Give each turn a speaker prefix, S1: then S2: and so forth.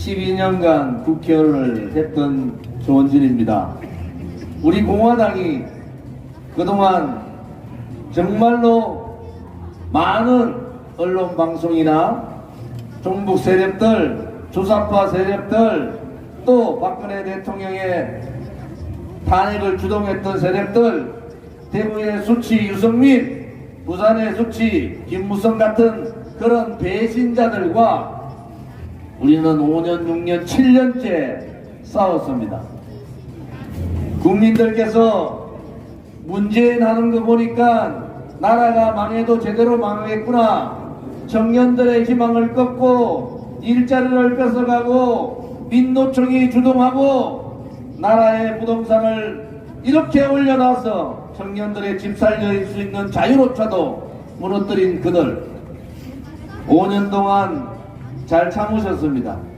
S1: 12년간 국회의원을 했던 조원진입니다. 우리 공화당이 그동안 정말로 많은 언론 방송이나 종북 세력들, 조사파 세력들, 또 박근혜 대통령의 탄핵을 주동했던 세력들, 대구의 수치 유성민, 부산의 수치 김무성 같은 그런 배신자들과 우리는 5년, 6년, 7년째 싸웠습니다. 국민들께서 문재인 하는 거 보니까 나라가 망해도 제대로 망하겠구나. 청년들의 희망을 꺾고 일자리를 뺏어가고 민노총이 주동하고 나라의 부동산을 이렇게 올려놔서 청년들의 집 살릴 수 있는 자유로차도 무너뜨린 그들 5년 동안 잘 참으셨습니다.